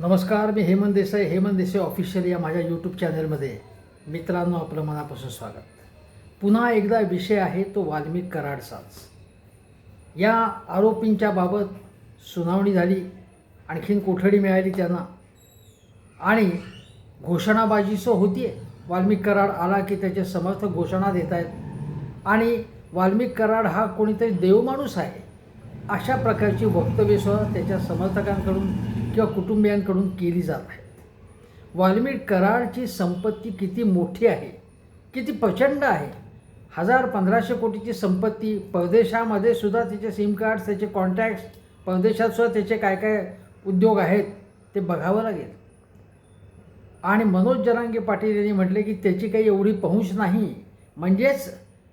नमस्कार मी हेमंत देसाई हेमंत देसाई ऑफिशियल या माझ्या यूट्यूब चॅनलमध्ये मित्रांनो आपलं मनापासून स्वागत. पुन्हा एकदा विषय आहे तो वाल्मिक कराडचाच. या आरोपींच्या बाबत सुनावणी झाली आणखीन कोठडी मिळाली त्यांना. आणि घोषणाबाजीसो होती आहे वाल्मिक कराड आला की त्याचे समर्थक घोषणा देत आहेत आणि वाल्मिक कराड हा कोणीतरी देवमाणूस आहे अशा प्रकारची वक्तव्यसुद्धा त्याच्या समर्थकांकडून किंवा कुटुंबियांकडून केली जात आहे. वाल्मिक कराडची संपत्ती किती मोठी आहे किती प्रचंड आहे हजार पंधराशे कोटीची संपत्ती परदेशामध्ये सुद्धा त्याचे सिम कार्ड्स त्याचे कॉन्टॅक्ट्स परदेशात सुद्धा त्याचे काय काय उद्योग आहेत ते बघावं लागेल. आणि मनोज जरांगे पाटील यांनी म्हटले की त्याची काही एवढी पहुंच नाही म्हणजेच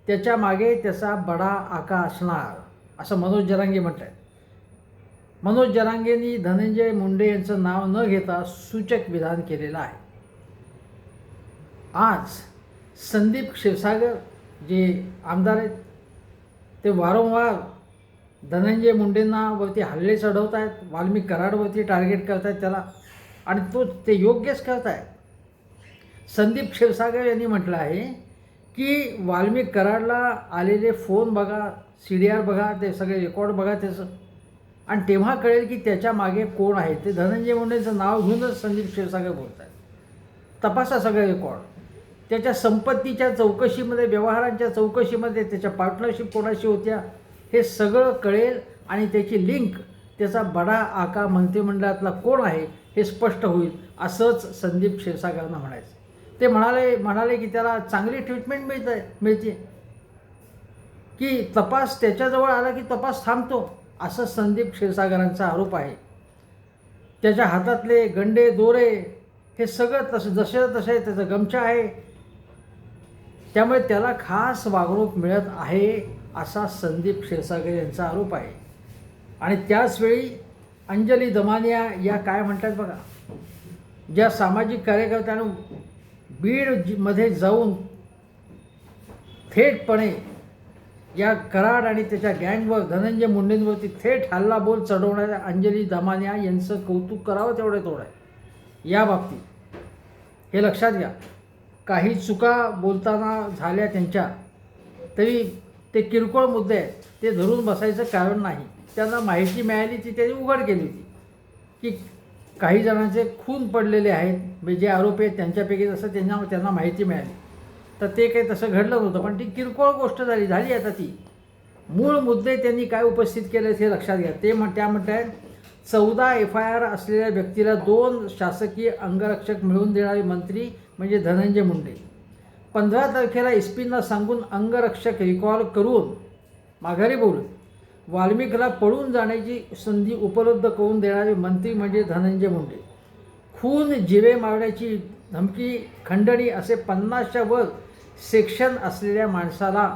त्याच्यामागे त्याचा बडा आका असणार असं मनोज जरांगे म्हणत आहेत मनोज जरांगेंनी धनंजय मुंडे यांचं नाव न घेता सूचक विधान केलेलं आहे. आज संदीप क्षीरसागर जे आमदार आहेत ते वारंवार धनंजय मुंडेंना वरती हल्ले चढवत आहेत वाल्मिक कराडवरती टार्गेट करत आहेत त्याला आणि तो ते योग्यच करत आहेत संदीप क्षीरसागर यांनी म्हटलं आहे की वाल्मिक कराडला आलेले फोन बघा सी डी आर बघा ते सगळे रेकॉर्ड बघा त्याचं आणि तेव्हा कळेल की त्याच्यामागे कोण आहे. ते धनंजय मुंडेचं नाव घेऊनच संदीप क्षीरसागर बोलत आहेत तपासा सगळे कोण त्याच्या संपत्तीच्या चौकशीमध्ये व्यवहारांच्या चौकशीमध्ये त्याच्या पार्टनरशिप कोणाशी होत्या हे सगळं कळेल आणि त्याची लिंक त्याचा बडा आका मंत्रिमंडळातला कोण आहे हे स्पष्ट होईल असंच संदीप क्षीरसागरांना म्हणायचं. ते म्हणाले म्हणाले की त्याला चांगली ट्रीटमेंट मिळत आहे मिळते की तपास त्याच्याजवळ आला की तपास थांबतो. असं संदीप क्षीरसागरांचा आरोप आहे. त्याच्या हातातले गंडे दोरे हे सगळं तसं जसे तसे त्याचं गमछा आहे. त्यामुळे त्याला खास वागणूक मिळत आहे असा संदीप क्षीरसागर यांचा आरोप आहे. आणि त्याचवेळी अंजली दमानिया या काय म्हणतात बघा? ज्या सामाजिक कार्यकर्त्यांना बीडमध्ये जाऊन थेटपणे या कराड आणि त्याच्या गँगवर धनंजय मुंडेंवरती थेट हल्लाबोल चढवणाऱ्या अंजली दमानिया यांचं कौतुक करावं तेवढं तेवढं आहे. या बाबतीत. हे लक्षात घ्या. काही चुका बोलताना झाल्या त्यांच्या तरी ते किरकोळ मुद्दे आहेत. ते धरून बसायचं कारण नाही. त्यांना माहिती मिळाली ती त्यांनी उघड केली होती. की काही जणांचे खून पडलेले आहेत म्हणजे जे आरोपी आहेत त्यांच्यापैकी जसं त्यांना त्यांना माहिती मिळाली. तर ते काही तसं घडलं नव्हतं पण ती किरकोळ गोष्ट झाली झाली आता ती. मूळ मुद्दे त्यांनी काय उपस्थित केले हे लक्षात घ्या. ते म्हण त्या म्हणतात चौदा एफ आय आर असलेल्या व्यक्तीला दोन शासकीय अंगरक्षक मिळवून देणारे मंत्री म्हणजे धनंजय मुंडे. पंधरा तारखेला एस सांगून अंगरक्षक रिकॉल करून माघारी बोलून वाल्मिकला पळून जाण्याची संधी उपलब्ध करून देणारे मंत्री म्हणजे धनंजय मुंडे. खून जिवे मारण्याची धमकी खंडणी असे पन्नासच्या वर सेक्शन असलेल्या माणसाला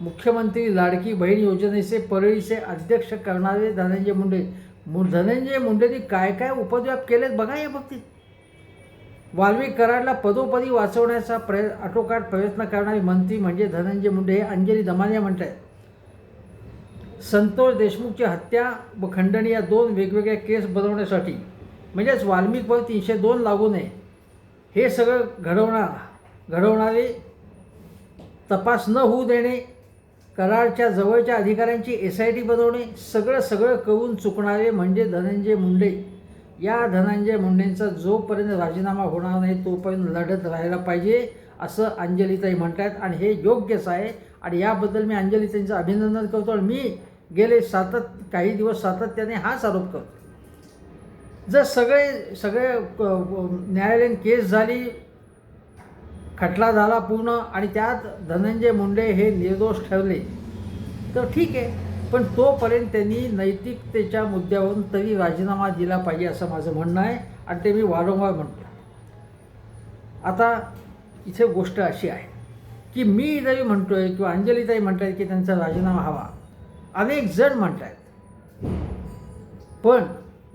मुख्यमंत्री लाडकी बहीण योजनेचे परळीचे अध्यक्ष करणारे धनंजय मुंडे. मु धनंजय मुंडेंनी काय काय उपद्व्याप केलेत बघा या बाबतीत. वाल्वी कराडला पदोपदी वाचवण्याचा प्रय आटोकाट प्रयत्न करणारे मंत्री म्हणजे धनंजय मुंडे हे अंजली दमानिया म्हणत आहेत संतोष देशमुखची हत्या व खंडणी या दोन वेगवेगळ्या केस बनवण्यासाठी. म्हणजेच वाल्मिकवर तीनशे दोन लागू नये. हे सगळं घडवणार घडवणारे तपास न होऊ देणे कराडच्या जवळच्या अधिकाऱ्यांची एस आय टी बनवणे सगळं सगळं करून चुकणारे म्हणजे धनंजय मुंडे. या धनंजय मुंडेंचा जोपर्यंत राजीनामा होणार नाही तोपर्यंत लढत राहायला पाहिजे असं अंजलीताई म्हणतात आणि हे योग्यच आहे. आणि याबद्दल मी अंजलीताईंचं अभिनंदन करतो. आणि मी गेले सातत काही दिवस सातत्याने हाच आरोप करतो. जर सगळे सगळे न्यायालयीन केस झाली खटला झाला पूर्ण आणि त्यात धनंजय मुंडे हे निर्दोष ठरले. तर ठीक आहे पण तोपर्यंत त्यांनी नैतिकतेच्या मुद्द्यावरून तरी राजीनामा दिला पाहिजे असं माझं म्हणणं आहे आणि ते मी वारंवार म्हणतो आता इथे गोष्ट अशी आहे की मी जरी म्हणतो आहे किंवा अंजलीताई म्हणत आहेत की त्यांचा राजीनामा हवा. अनेक जण म्हणत आहेत पण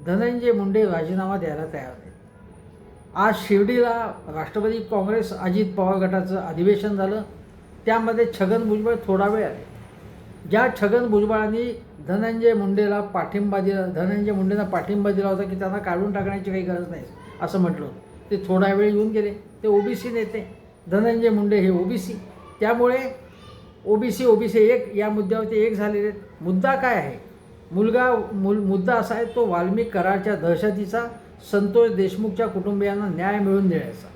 धनंजय मुंडे राजीनामा द्यायला तयार आहेत आज शिर्डीला राष्ट्रवादी काँग्रेस अजित पवार गटाचं अधिवेशन झालं. त्यामध्ये छगन भुजबळ थोडा वेळ आले ज्या छगन भुजबळांनी धनंजय मुंडेला पाठिंबा दिला धनंजय मुंडेंना पाठिंबा दिला होता की त्यांना काढून टाकण्याची काही गरज नाही असं म्हटलं होतं. ते थोडा वेळ येऊन गेले. ते ओबीसी नेते. धनंजय मुंडे हे ओबीसी. त्यामुळे ओबीसी ओबीसी एक या मुद्द्यावरती एक झालेले आहेत. मुद्दा काय आहे? मुलगा मुल मुद्दा असा आहे तो वाल्मिक कराडच्या दहशतीचा संतोष देशमुखच्या कुटुंबियांना न्याय मिळवून देण्याचा.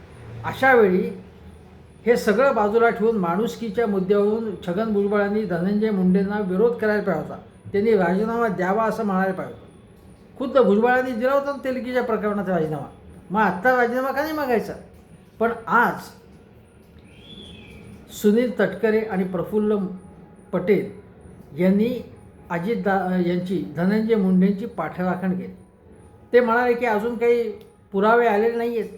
अशावेळी हे सगळं बाजूला ठेवून माणुसकीच्या मुद्द्यावरून छगन भुजबळांनी धनंजय मुंडेंना विरोध करायला पाहिजे होता. त्यांनी राजीनामा द्यावा असं म्हणायला पाहिजे होतं. खुद्द भुजबळांनी दिला होता तेलगीच्या प्रकरणाचा राजीनामा. मग आत्ता राजीनामा का नाही मागायचा? पण आज सुनील तटकरे आणि प्रफुल्ल पटेल यांनी अजितदा यांची धनंजय मुंडेंची पाठराखण केली. ते म्हणाले की अजून काही पुरावे आलेले नाही आहेत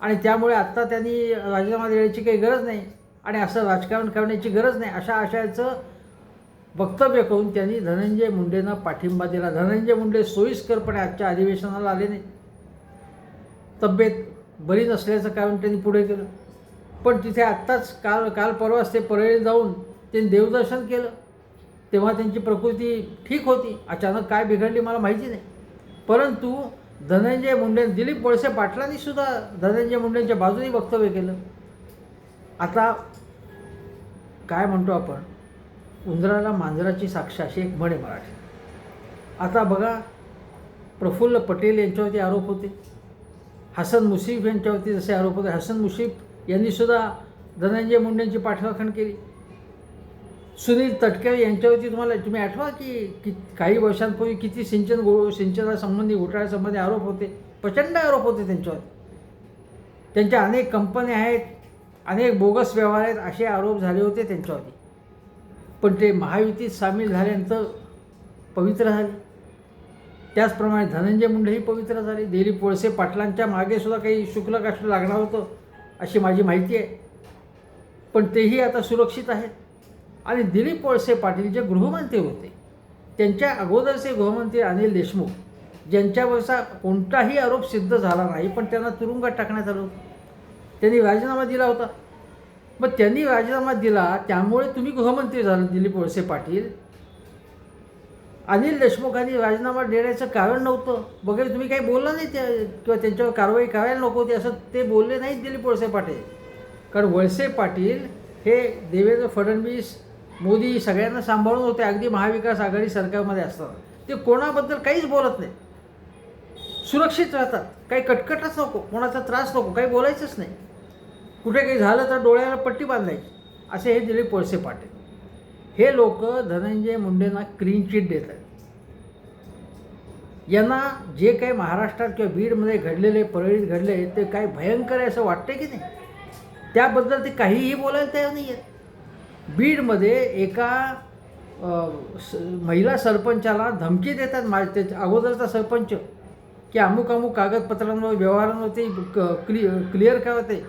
आणि त्यामुळे आत्ता त्यांनी राजीनामा देण्याची काही गरज नाही आणि असं राजकारण करण्याची गरज नाही अशा आशयाचं वक्तव्य करून त्यांनी धनंजय मुंडेंना पाठिंबा दिला. धनंजय मुंडे सोयीस्करपणे आजच्या अधिवेशनाला आले नाही तब्येत बरी नसल्याचं कारण त्यांनी पुढे केलं. पण तिथे आत्ताच काल काल परवाच ते परळी जाऊन त्यांनी देवदर्शन केलं. तेव्हा त्यांची प्रकृती ठीक होती. अचानक काय बिघडली मला माहिती नाही. परंतु धनंजय मुंडे दिलीप वळसे पाटलांनी सुद्धा धनंजय मुंडेंच्या बाजूने वक्तव्य केलं. आता काय म्हणतो आपण? उंदराला मांजराची साक्ष अशी एक म्हणे मराठी आता बघा प्रफुल्ल पटेल यांच्यावरती आरोप होते. हसन मुशीफ यांच्यावरती जसे आरोप होते. हसन मुशीफ यांनीसुद्धा धनंजय मुंडेंची पाठराखण केली. सुनील तटकरे यांच्यावरती तुम्हाला तुम्ही आठवा की कि काही वर्षांपूर्वी किती सिंचन गो सिंचनासंबंधी घोटाळ्यासंबंधी आरोप होते. प्रचंड आरोप होते त्यांच्यावर. त्यांच्या अनेक कंपन्या आहेत अनेक बोगस व्यवहार आहेत असे आरोप झाले होते त्यांच्यावरती. पण ते महायुतीत सामील झाल्यानंतर पवित्र झाले. त्याचप्रमाणे धनंजय मुंडेही पवित्र झाले. दिलीप वळसे पाटलांच्या मागे सुद्धा काही शुक्ल काष्ट लागणार होतं अशी माझी माहिती आहे. पण तेही आता सुरक्षित आहेत. आणि दिलीप वळसे पाटील जे गृहमंत्री होते त्यांच्या अगोदरचे गृहमंत्री अनिल देशमुख ज्यांच्यावरचा कोणताही आरोप सिद्ध झाला नाही पण त्यांना तुरुंगात टाकण्यात आलं होतं. त्यांनी राजीनामा दिला होता. मग त्यांनी राजीनामा दिला त्यामुळे तुम्ही गृहमंत्री झाले दिलीप वळसे पाटील. अनिल देशमुखांनी राजीनामा देण्याचं कारण नव्हतं. वगैरे तुम्ही काही बोलला नाही त्या किंवा त्यांच्यावर कारवाई करायला नको होती असं ते बोलले नाहीत दिलीप वळसे पाटील. कारण वळसे पाटील हे देवेंद्र फडणवीस मोदी सगळ्यांना सांभाळून होते अगदी महाविकास आघाडी सरकारमध्ये असतात. ते कोणाबद्दल काहीच बोलत नाही. सुरक्षित राहतात. काही कटकटच नको कोणाचा त्रास नको काही बोलायचंच नाही. कुठे काही झालं तर डोळ्याला पट्टी बांधायची. असे हे दिलीप वळसे पाटील. हे लोक धनंजय मुंडेंना क्लीन चिट देत आहेत. यांना जे काही महाराष्ट्रात किंवा बीडमध्ये घडलेले परळीत घडले ते काही भयंकर आहे असं वाटतं की नाही? त्याबद्दल ते काहीही बोलायला तयार नाही आहेत बीडमध्ये एका स महिला सरपंचाला धमकी देतात मा त्याच्या अगोदरचा सरपंच की अमुक अमुक कागदपत्रांवर व्यवहारांवरती क क्लि क्लिअर करा ते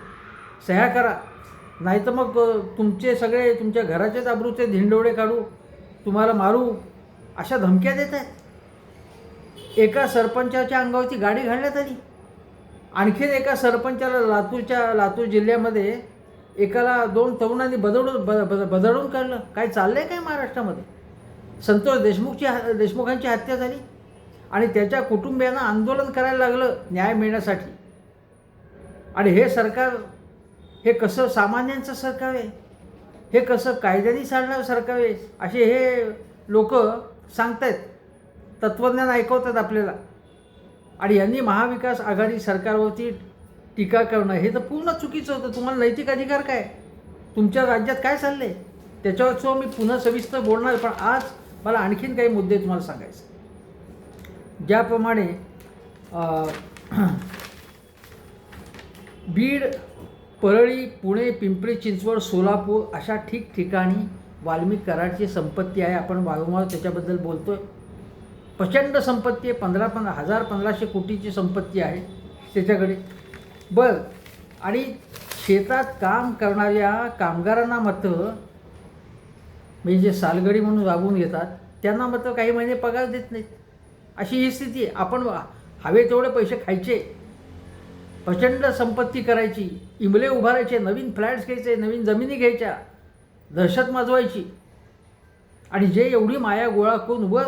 सह्या करा. नाही तर मग तुमचे सगळे तुमच्या घराचेच आबरूचे धिंडोळे काढू तुम्हाला मारू अशा धमक्या देत आहेत. एका सरपंचाच्या अंगावरती गाडी घालण्यात आली. आणखीन एका सरपंचाला लातूरच्या लातूर जिल्ह्यामध्ये एकाला दोन तरुणांनी बदडून ब ब- बदडून काढलं. काय चाललं आहे काय महाराष्ट्रामध्ये? संतोष देशमुखची ह- देशमुखांची हत्या झाली. आणि त्याच्या कुटुंबियांना आंदोलन करायला लागलं न्याय मिळण्यासाठी. आणि हे सरकार हे कसं सामान्यांचं सरकार आहे? हे कसं कायद्याने चालणारं सरकार आहे? असे हे लोक सांगतायत. तत्त्वज्ञान ऐकवतात आपल्याला. आणि यांनी महाविकास आघाडी सरकारवरती टीका करणं हे तर पूर्ण चुकीचं होतं. तुम्हाला नैतिक अधिकार काय? तुमच्या राज्यात काय चाललंय? आहे त्याच्यावर सो मी पुन्हा सविस्तर बोलणार पण आज मला आणखीन काही मुद्दे तुम्हाला सांगायचे ज्याप्रमाणे बीड परळी पुणे पिंपरी चिंचवड सोलापूर अशा ठिकठिकाणी वाल्मिक कराडची संपत्ती आहे. आपण वारंवार त्याच्याबद्दल बोलतोय. प्रचंड संपत्ती आहे. पंधरा पंधरा हजार पंधराशे कोटीची संपत्ती आहे त्याच्याकडे. बरं. आणि शेतात काम करणाऱ्या कामगारांना मात्र म्हणजे जे सालगडी म्हणून राबवून घेतात त्यांना मात्र काही महिने पगार देत नाहीत. अशी ही स्थिती आहे. आपण हवे तेवढे पैसे खायचे प्रचंड संपत्ती करायची इमले उभारायचे नवीन फ्लॅट्स घ्यायचे नवीन जमिनी घ्यायच्या दहशत माजवायची. आणि जे एवढी माया गोळा करून व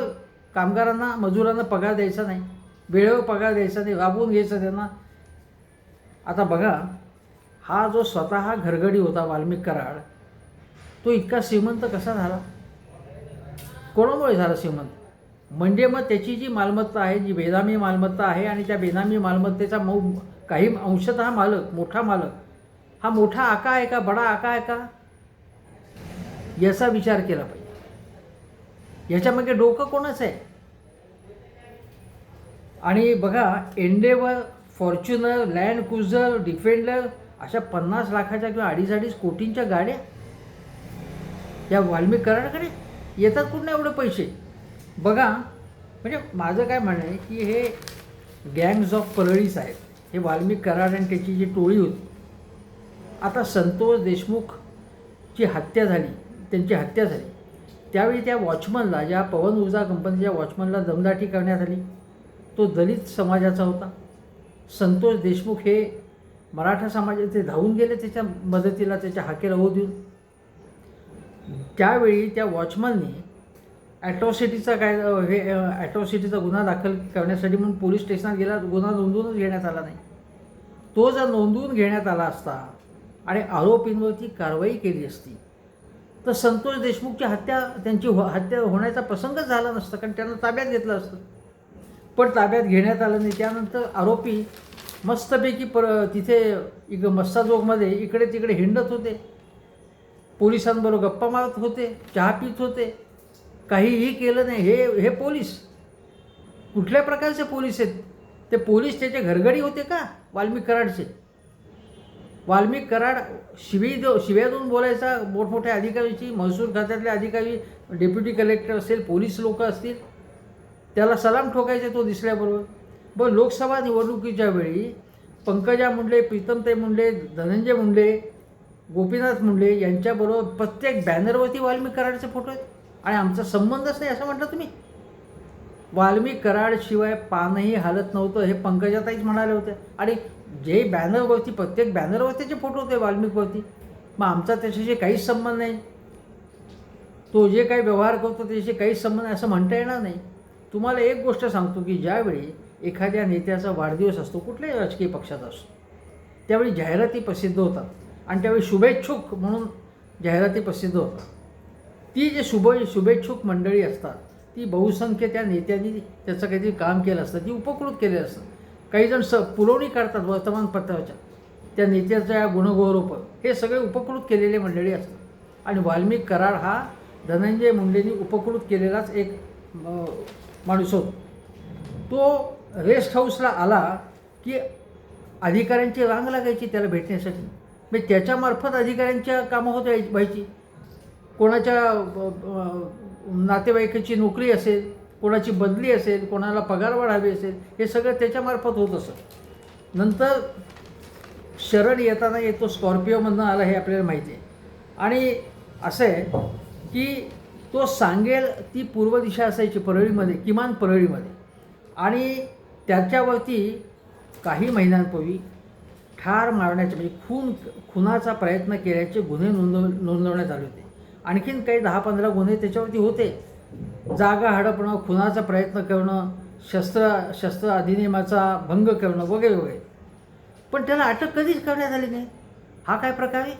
कामगारांना मजुरांना पगार द्यायचा नाही वेळेवर पगार द्यायचा नाही राबवून घ्यायचं त्यांना आता बघा हा जो स्वतः घरगडी होता वाल्मिक कराड तो इतका श्रीमंत कसा झाला? कोणामुळे झाला श्रीमंत? म्हणजे मग त्याची जी मालमत्ता आहे जी बेनामी मालमत्ता आहे आणि त्या बेनामी मालमत्तेचा मऊ काही अंशतः मालक मोठा मालक हा मोठा आका आहे का बडा आका आहे का? याचा विचार केला पाहिजे. याच्यामागे डोकं कोणाचं आहे? आणि बघा Endeavour Fortuner Land Cruiser Defender अशा पन्नास लाखाच्या किंवा अडीच अडीच कोटींच्या गाड्या या वाल्मिक कराडाकडे येतात कुठं एवढे पैसे? बघा म्हणजे माझं काय म्हणणं आहे की हे गँग्स ऑफ परळीस आहेत. हे वाल्मिक कराड आणि त्याची जी टोळी होती. आता संतोष देशमुखची हत्या झाली त्यांची हत्या झाली. त्यावेळी त्या वॉचमनला ज्या पवन ऊर्जा कंपनीच्या वॉचमनला दमदाटी करण्यात आली तो दलित समाजाचा होता. संतोष देशमुख हे मराठा समाजाचे धावून गेले त्याच्या मदतीला त्याच्या हाकेला होऊ देऊन. त्यावेळी त्या वॉचमननी ॲट्रॉसिटीचा काय हे ॲट्रॉसिटीचा गुन्हा दाखल करण्यासाठी म्हणून पोलीस स्टेशनात गेला. गुन्हा नोंदवूनच घेण्यात आला नाही. तो जर नोंदवून घेण्यात आला असता आणि आरोपींवरती कारवाई केली असती तर संतोष देशमुखची हत्या त्यांची हो हत्या होण्याचा प्रसंगच झाला नसता कारण त्यांना ताब्यात घेतलं असतं. पण ताब्यात घेण्यात आलं नाही. त्यानंतर आरोपी मस्तपैकी पर तिथे इक मस्ताजोगमध्ये इकडे तिकडे हिंडत होते. पोलिसांबरोबर गप्पा मारत होते चहा पित होते. काहीही केलं नाही. हे हे पोलीस. कुठल्या प्रकारचे पोलीस आहेत? ते पोलीस त्याचे घरगडी होते का? वाल्मिक कराडचे. वाल्मिक कराड शिवी दो शिव्यातून बोलायचा. मोठमोठ्या अधिकारीची महसूल खात्यातले अधिकारी डेप्युटी कलेक्टर असेल पोलीस लोक असतील. त्याला सलाम ठोकायचे तो दिसल्याबरोबर. ब लोकसभा निवडणुकीच्या वेळी पंकजा मुंडे प्रीतमताई मुंडे धनंजय मुंडे गोपीनाथ मुंडे यांच्याबरोबर प्रत्येक बॅनरवरती वाल्मिक कराडचे फोटो आहेत. आणि आमचा संबंधच नाही असं म्हटलं तुम्ही. वाल्मिक कराडशिवाय पानही हालत नव्हतं हे पंकजाताईच म्हणाले होते. आणि जे बॅनरवरती प्रत्येक बॅनरवरतीचे फोटो होते वाल्मिकवरती मग आमचा त्याच्याशी काहीच संबंध नाही. तो जे काही व्यवहार करतो त्याच्याशी काहीच संबंध नाही असं म्हणता येणार नाही. तुम्हाला एक गोष्ट सांगतो की ज्यावेळी एखाद्या नेत्याचा वाढदिवस असतो कुठल्याही राजकीय पक्षाचा असतो त्यावेळी जाहिराती प्रसिद्ध होतात आणि त्यावेळी शुभेच्छुक म्हणून जाहिराती प्रसिद्ध होतात. ती जे शुभ शुभेच्छुक मंडळी असतात ती बहुसंख्य त्या नेत्यांनी त्याचं काहीतरी काम केलं असतं ती उपकृत केले असतं. काही जण स पुरवणी करतात वर्तमानपत्राच्या. त्या नेत्याच्या गुणगौरव हे सगळे उपकृत केलेले मंडळी असतात. आणि वाल्मिक कराड हा धनंजय मुंडेंनी उपकृत केलेलाच एक माणूस होतो. तो रेस्ट हाऊसला आला की अधिकाऱ्यांची रांग लागायची त्याला भेटण्यासाठी. म्हणजे त्याच्यामार्फत अधिकाऱ्यांच्या कामं होत व्हायची. कोणाच्या नातेवाईकाची नोकरी असेल कोणाची बदली असेल कोणाला पगार वाढावी असेल हे सगळं त्याच्यामार्फत होत असं नंतर शरण येताना येतो स्कॉर्पिओमधनं आला हे आपल्याला माहिती आहे. आणि असं आहे की तो सांगेल ती पूर्व दिशा असायची परळीमध्ये किमान परळीमध्ये. आणि त्याच्यावरती काही महिन्यांपूर्वी ठार मारण्याचे म्हणजे खून खुनाचा प्रयत्न केल्याचे गुन्हे नोंदव नोंदवण्यात आले होते. आणखीन काही दहा पंधरा गुन्हे त्याच्यावरती होते. जागा हडपणं खुनाचा प्रयत्न करणं शस्त्र शस्त्र अधिनियमाचा भंग करणं वगैरे वगैरे. पण त्याला अटक कधीच करण्यात आली नाही. हा काय प्रकार आहे?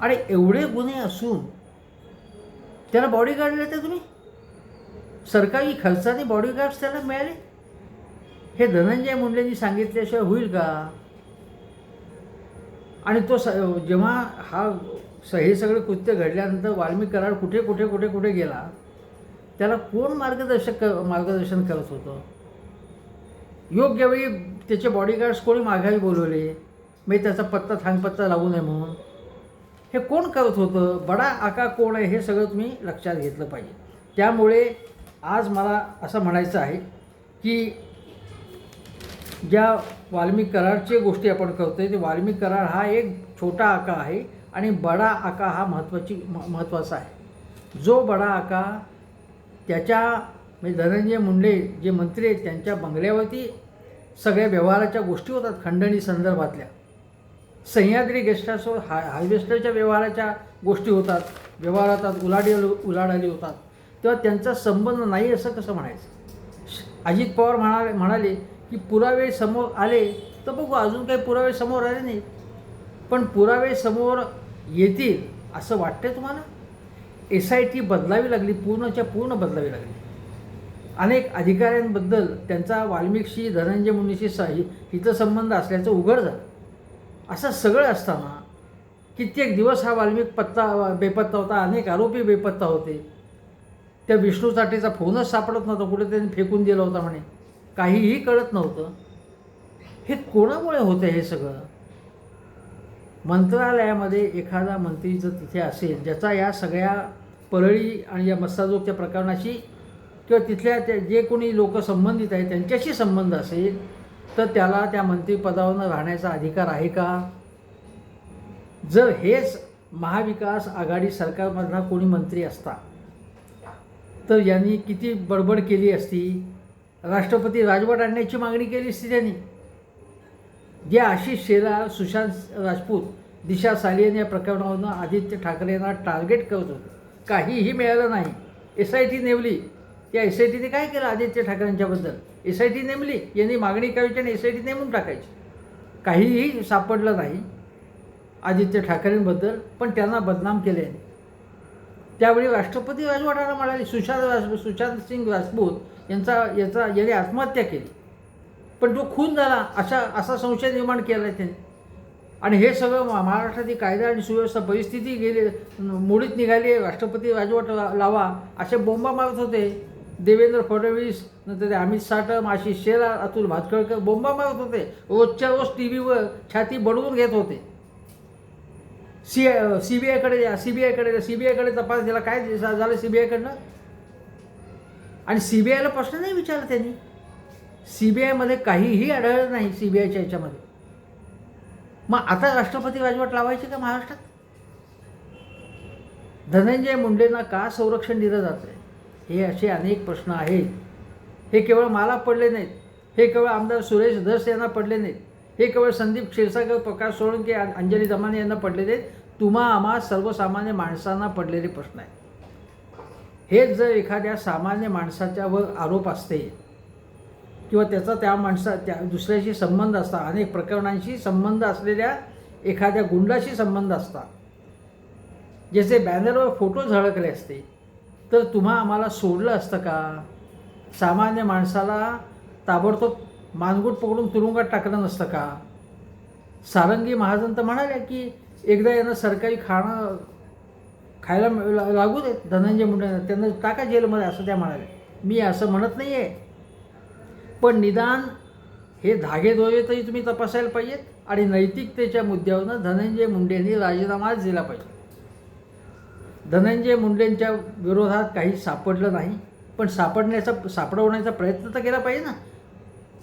आणि एवढे गुन्हे असून त्याला बॉडीगार्ड देता तुम्ही सरकारी खर्चाने बॉडीगार्ड्स त्याला मिळाले. हे धनंजय मुंडेंनी सांगितल्याशिवाय होईल का? आणि तो स जेव्हा हा स हे सगळं कृत्य घडल्यानंतर वाल्मिक कराड कुठे कुठे कुठे कुठे गेला? त्याला कोण मार्गदर्शक मार्गदर्शन करत होतं? योग्य वेळी त्याचे बॉडीगार्ड्स कोणी माघारी बोलवले? मी त्याचा पत्ता थांगपत्ता लावू नये म्हणून. हे कोण करत होतं? बडा आका कोण आहे? हे सगळं तुम्ही लक्षात घेतलं पाहिजे. त्यामुळे आज मला असं म्हणायचं आहे की ज्या वाल्मिक करारचे गोष्टी आपण करतोय ते वाल्मिक करार हा एक छोटा आका आहे आणि बडा आका हा महत्त्वाची म महत्त्वाचा आहे. जो बडा आका त्याच्या म्हणजे धनंजय मुंडे जे मंत्री आहेत त्यांच्या बंगल्यावरती सगळ्या व्यवहाराच्या गोष्टी होतात खंडणी संदर्भातल्या. सह्याद्री गेस्ट हाऊस हा हार्वेस्टरच्या व्यवहाराच्या गोष्टी होतात. व्यवहारात उलाडी उलाढाली होतात. तेव्हा त्यांचा संबंध नाही असं कसं म्हणायचं? अजित पवार म्हणाले म्हणाले की पुरावे समोर आले तर बघू अजून काही पुरावे समोर आले नाही पण पुरावे समोर येतील असं वाटतंय तुम्हाला? एस आय टी बदलावी लागली पूर्णच्या पूर्ण बदलावी लागली. अनेक अधिकाऱ्यांबद्दल त्यांचा वाल्मिकशी धनंजय मुंडेशी स हितसंबंध असल्याचं उघड झालं. असं सगळं असताना कित्येक दिवस हा वाल्मिक पत्ता बेपत्ता होता अनेक आरोपी बेपत्ता होते. त्या विष्णू चाटेचा फोनच सापडत नव्हता कुठे त्यांनी फेकून दिला होता म्हणे. काहीही कळत नव्हतं. हे कोणामुळे होतं हे सगळं? मंत्रालयामध्ये एखादा मंत्री जर तिथे असेल ज्याचा या सगळ्या परळी आणि या मस्साजोगच्या प्रकरणाशी किंवा तिथल्या त्या जे कोणी लोक संबंधित आहेत त्यांच्याशी संबंध असेल तर त्याला त्या मंत्रीपदावरनं राहण्याचा अधिकार आहे का? जर हेच महाविकास आघाडी सरकारमधला कोणी मंत्री असता तर यांनी किती बडबड केली असती? राष्ट्रपती राजवट आणण्याची मागणी केली असती त्यांनी. जे आशिष शेलार सुशांत राजपूत दिशा सालियन या प्रकरणावरनं आदित्य ठाकरेंना टार्गेट करत होते. काहीही मिळालं नाही. एस आय टी नेवली. त्या एस आय टीने काय केलं आदित्य ठाकरेंच्याबद्दल? एस आय टी नेमली यांनी मागणी करायची आणि एस आय टी नेमून टाकायची. काहीही सापडलं नाही आदित्य ठाकरेंबद्दल पण त्यांना बदनाम केले त्यावेळी राष्ट्रपती राजवटाला म्हणाले सुशांत राज सुशांत सिंग राजपूत यांचा याचा याने आत्महत्या केली. पण तो खून झाला अशा असा संशय निर्माण केला आहे त्यांनी. आणि हे सगळं महाराष्ट्रातील कायदा आणि सुव्यवस्था परिस्थिती गेली मोडीत निघाली राष्ट्रपती राजवट लावा असे बोंबा मारत होते. देवेंद्र फडणवीस नंतर ते अमित साटम आशिष शेलार अतुल भातखळकर बोंबा मारत होते. रोजच्या रोज टी व्हीवर छाती बडवून घेत होते. सी सी बी आयकडे या सी बी आयकडे सी बी आयकडे तपास दिला. काय झालं सी बी आयकडनं आणि सी बी आयला प्रश्न नाही विचारला त्यांनी. सी बी आयमध्ये काहीही आढळलं नाही सी बी आयच्या याच्यामध्ये. मग आता राष्ट्रपती राजवट लावायची का महाराष्ट्रात? धनंजय मुंडेंना का संरक्षण दिलं जातं हे असे अनेक प्रश्न आहेत. हे केवळ मला पडले नाहीत. हे केवळ आमदार सुरेश धस यांना पडले नाहीत. हे केवळ संदीप क्षीरसागर प्रकाश सोळंके अंजली दमाने यांना पडलेले नाहीत. तुम्हा आम्हा सर्वसामान्य माणसांना पडलेले प्रश्न आहेत. हेच जर एखाद्या सामान्य माणसाच्यावर आरोप असते किंवा त्याचा त्या माणसा त्या दुसऱ्याशी संबंध असता अनेक प्रकरणांशी संबंध असलेल्या एखाद्या गुंडाशी संबंध असता ज्याचे बॅनरवर फोटो झळकले असते. तर तुम्हा आम्हाला सोडलं असतं का? सामान्य माणसाला ताबडतोब मानगुट पकडून तुरुंगात टाकलं नसतं का? सारंगी महाजन तर म्हणाले की एकदा यांना सरकारी खाणं खायला लागू देत धनंजय मुंडे त्यांना टाका जेलमध्ये असं त्या म्हणाल्या. मी असं म्हणत नाही आहे पण निदान हे धागेदोरे तरी तुम्ही तपासायला पाहिजेत आणि नैतिकतेच्या मुद्द्यावरनं धनंजय मुंडेंनी राजीनामाच दिला पाहिजे. धनंजय मुंडेंच्या विरोधात काही सापडलं नाही पण सापडण्याचा सापडवण्याचा प्रयत्न तर केला पाहिजे ना.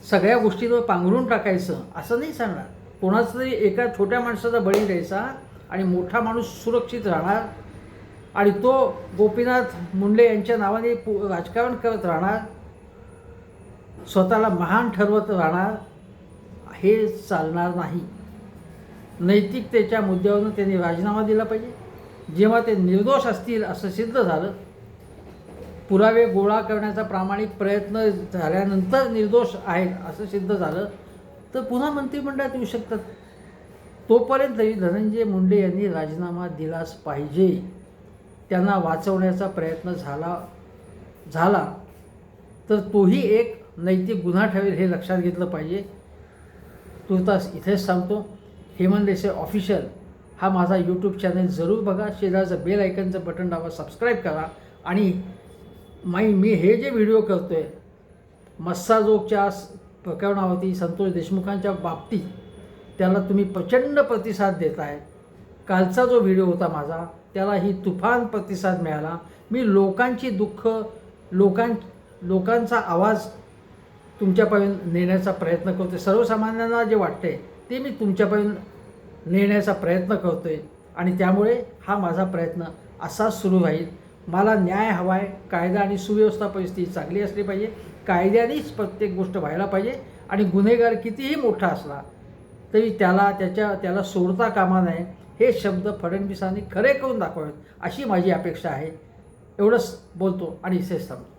सगळ्या गोष्टींवर पांघरून टाकायचं असं नाही सांगणार. कोणाचं तरी एका छोट्या माणसाचा बळी द्यायचा आणि मोठा माणूस सुरक्षित राहणार आणि तो गोपीनाथ मुंडे यांच्या नावाने पु राजकारण करत राहणार स्वतःला महान ठरवत राहणार हे चालणार नाही. नैतिकतेच्या मुद्द्यावरून त्यांनी राजीनामा दिला पाहिजे. जेव्हा ते निर्दोष असतील असं सिद्ध झालं. पुरावे गोळा करण्याचा प्रामाणिक प्रयत्न झाल्यानंतर निर्दोष आहेत असं सिद्ध झालं. तर पुन्हा मंत्रिमंडळात येऊ शकतात. तोपर्यंतही धनंजय मुंडे यांनी राजीनामा दिलाच पाहिजे. त्यांना वाचवण्याचा प्रयत्न झाला झाला. तर तोही एक नैतिक गुन्हा ठरेल हे लक्षात घेतलं पाहिजे. तुर्तास इथेच सांगतो. हेमंत देसाई ऑफिशियल हा माझा यूट्यूब चॅनल जरूर बघा. शेजारचं बेल आयकनचं बटन दाबा सबस्क्राईब करा. आणि माई मी हे जे व्हिडिओ करतो आहे मस्साजोगच्या प्रकरणावरती संतोष देशमुखांच्या बाबतीत त्याला तुम्ही प्रचंड प्रतिसाद देत आहे कालचा जो व्हिडिओ होता माझा त्याला ही तुफान प्रतिसाद मिळाला. मी लोकांची दुःख लोकां लोकांचा आवाज तुमच्यापर्यंत नेण्याचा प्रयत्न करतो सर्वसामान्यांना जे वाटते ते मी तुमच्यापर्यंत नेण्याचा प्रयत्न करतो आहे आणि त्यामुळे हा माझा प्रयत्न असाच सुरू राहील. मला न्याय हवा आहे कायदा आणि सुव्यवस्था परिस्थिती चांगली असली पाहिजे कायद्यानेच प्रत्येक गोष्ट व्हायला पाहिजे आणि गुन्हेगार कितीही मोठा असला तरी त्याला त्याच्या त्याला सोडता कामा नये. हे शब्द फडणवीसांनी खरे करून दाखवावेत अशी माझी अपेक्षा आहे. एवढंच बोलतो आणि इथेच थांबतो.